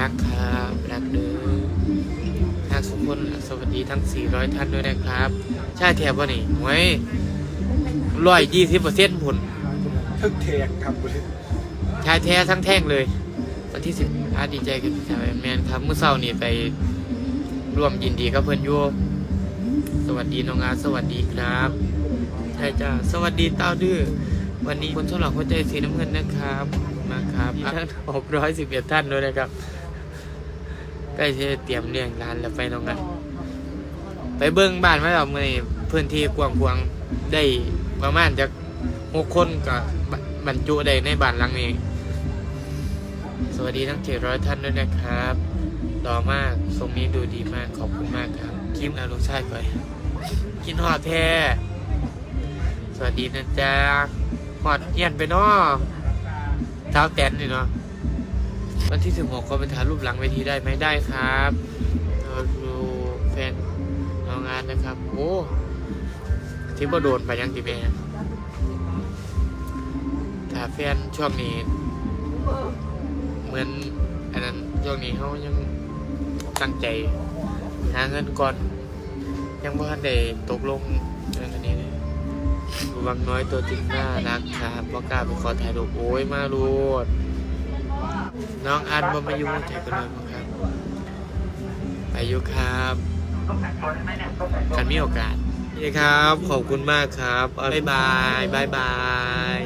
รักครับรักเด้อทักสุกคนสวัสดีทั้ง 400 ท่านด้วยนะครับ ใช่แถบวะนี่ไว้ร้อยยี่สิบเปอร์เซ็นต์ผลทึกแทงครับเลยชายแท้ทั้งแท่งเลย วันที่สิบอาดีใจกับชาวแมนครับเมื่อเช้านี่ไปร่วมยินดีกับเพื่อนอยูสวัสดีน้องอาร์ตสวัสดีครับใช่จ้าสวัสดีเต้าดื้อวันนี้คนฉลองหัวใจสีน้ำเงินนะครับขอบคุณมากครับมีทั้งหกร้อยสิบเอ็ดท่านด้วยนะครับใกล้จะเตรียมเลี้ยงร้านแล้วไปน้องกันไปเบิ้งบ้านมาแล้วมื่อนี้พื้นที่กว้างๆได้ประมาณจากหกคนกับบรรจุได้ในบ้านหลังนี้ สวัสดีทั้ง700ท่านด้วยนะครับหล่อมากทรงนี้ดูดีมากขอบคุณมากครับคิมอาลุงชาติก่อนกินหอดแท้สวัสดีนะจ๊ะหอดเยียนไปเนาะเท้าแตนนี่เนาะ วันที่ 16 ก็ไปถ่ายรูปหลังเวทีได้ไหมได้ครับเราดูแฟนน้องานนะครับ โอ้ที่บ่โดนไปยังติแม่ถ้าแฟนช่วงนี้ เหมือนอันนั้นช่วงนี้เขายังตั้งใจหาเงินก่อน ยังบ่ทันได้ตกลงเรื่องอันนี้เลยวังน้อยตัวจริงน่ารักครับบ่กล้าไปขอถ่ายรูปโอ้ยมาลูด น้องอันบ่มาอยู่ใจกันเลยบ่ครับ ไปอยู่ครับกันมีโอกาสนี่ครับ ขอบคุณมากครับ บ๊ายบาย บ๊ายบาย